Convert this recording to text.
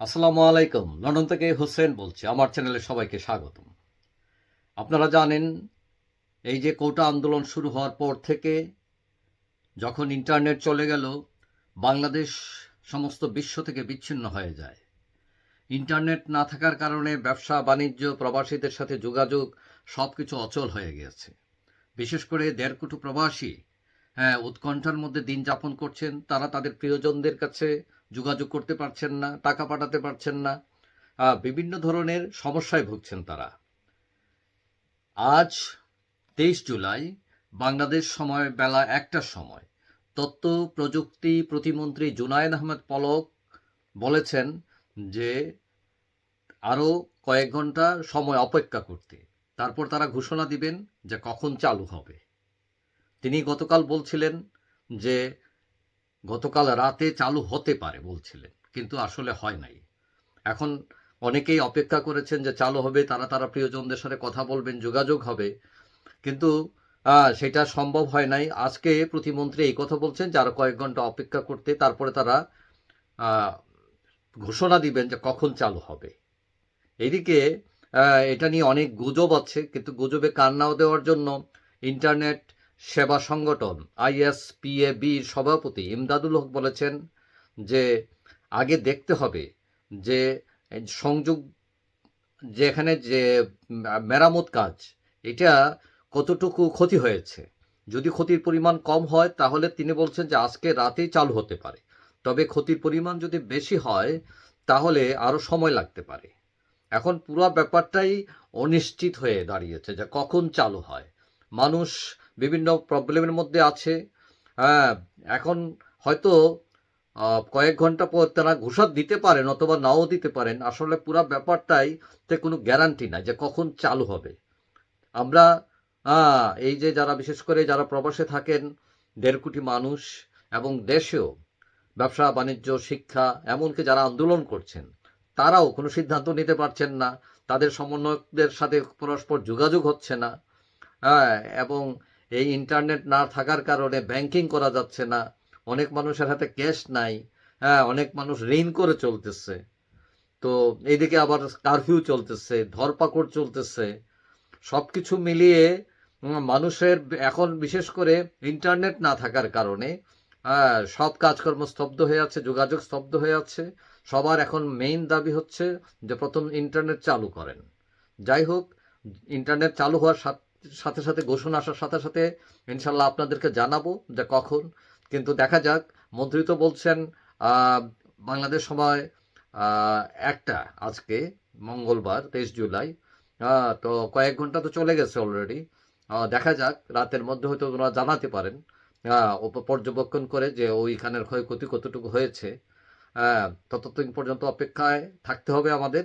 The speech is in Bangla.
আসসালামু আলাইকুম। লন্ডন থেকে হোসেন বলছি। আমার চ্যানেলে সবাইকে স্বাগতম। আপনারা জানেন, এই যে কোটা আন্দোলন শুরু হওয়ার পর থেকে যখন ইন্টারনেট চলে গেল, বাংলাদেশ সমস্ত বিশ্ব থেকে বিচ্ছিন্ন হয়ে যায়। ইন্টারনেট না থাকার কারণে ব্যবসা, বাণিজ্য, প্রবাসীদের সাথে যোগাযোগ সব কিছু অচল হয়ে গিয়েছে। বিশেষ করে দেড় কোটি প্রবাসী হ্যাঁ উৎকণ্ঠার মধ্যে দিন যাপন করছেন। তারা তাদের প্রিয়জনদের কাছে যোগাযোগ করতে পারছেন না, টাকা পাঠাতে পারছেন না বিভিন্ন ধরনের সমস্যায় ভুগছেন তারা। আজ তেইশ জুলাই, বাংলাদেশ সময় বেলা একটার সময়। তথ্য প্রযুক্তি প্রতিমন্ত্রী জুনায়েদ আহমেদ পলক বলেছেন যে, আরও কয়েক ঘণ্টা সময় অপেক্ষা করতে। তারপর তারা ঘোষণা দিবেন যে কখন চালু হবে। তিনি গতকাল বলছিলেন যে গতকাল রাতে চালু হতে পারে বলছিলেন, কিন্তু আসলে হয় নাই। এখন অনেকেই অপেক্ষা করেছেন যে চালু হবে, তারা তারা প্রিয়জনদের সাথে কথা বলবেন, যোগাযোগ হবে। কিন্তু সেটা সম্ভব হয় নাই। আজকে প্রতিমন্ত্রী এই কথা বলছেন যে আরও কয়েক ঘণ্টা অপেক্ষা করতে, তারপরে তারা ঘোষণা দিবেন যে কখন চালু হবে। এদিকে এটা নিয়ে অনেক গুজব আছে, কিন্তু গুজবে কান নাও দেওয়ার জন্য ইন্টারনেট সেবা সংগঠন আইএসপিএবির সভাপতি ইমদাদুল হক বলেছেন যে আগে দেখতে হবে যে সংযোগ যেখানে যে মেরামত কাজ, এটা কতটুকু ক্ষতি হয়েছে। যদি ক্ষতির পরিমাণ কম হয়, তাহলে তিনি বলছেন যে আজকে রাতেই চালু হতে পারে। তবে ক্ষতির পরিমাণ যদি বেশি হয়, তাহলে আরও সময় লাগতে পারে। এখন পুরো ব্যাপারটাই অনিশ্চিত হয়ে দাঁড়িয়েছে যে কখন চালু হয়। মানুষ বিভিন্ন প্রবলেমের মধ্যে আছে। হ্যাঁ এখন হয়তো কয়েক ঘণ্টা পর তারা ঘোষণা দিতে পারেন অথবা নাও দিতে পারেন। আসলে পুরো ব্যাপারটাই তে কোনো গ্যারান্টি নাই যে কখন চালু হবে। আমরা এই যে যারা বিশেষ করে যারা প্রবাসে থাকেন, দেড় কোটি মানুষ এবং দেশেও ব্যবসা, বাণিজ্য, শিক্ষা, এমনকি যারা আন্দোলন করছেন, তারাও কোনো সিদ্ধান্ত নিতে পারছেন না। তাদের সমন্বয়কদের সাথে পরস্পর যোগাযোগ হচ্ছে না। হ্যাঁ এবং এই ইন্টারনেট না থাকার কারণে ব্যাংকিং করা যাচ্ছে না। অনেক মানুষের হাতে ক্যাশ নাই। হ্যাঁ অনেক মানুষ ঋণ করে চলতেছে। তো এইদিকে আবার কারফিউ চলতেছে ধরপাকড় চলতেছে। সব কিছু মিলিয়ে মানুষের এখন বিশেষ করে ইন্টারনেট না থাকার কারণে হ্যাঁ, সব কাজকর্ম স্তব্ধ হয়ে আছে যোগাযোগ স্তব্ধ হয়ে আছে। সবার এখন মেইন দাবি হচ্ছে যে প্রথম ইন্টারনেট চালু করেন। যাই হোক ইন্টারনেট চালু হওয়ার সাথ- সাথে সাথে ঘোষণা আসার সাথে সাথে ইনশাল্লাহ আপনাদেরকে জানাব যে কখন। কিন্তু দেখা যাক, মন্ত্রী তো বলছেন বাংলাদেশ সময় একটা আজকে, মঙ্গলবার, তেইশ জুলাই। তো কয়েক ঘণ্টা তো চলে গেছে অলরেডি দেখা যাক, রাতের মধ্যে হয়তো ওনারা জানাতে পারেন। পর্যবেক্ষণ করে যে ওইখানের ক্ষয়ক্ষতি কতটুকু হয়েছে। ততদিন পর্যন্ত অপেক্ষায় থাকতে হবে আমাদের।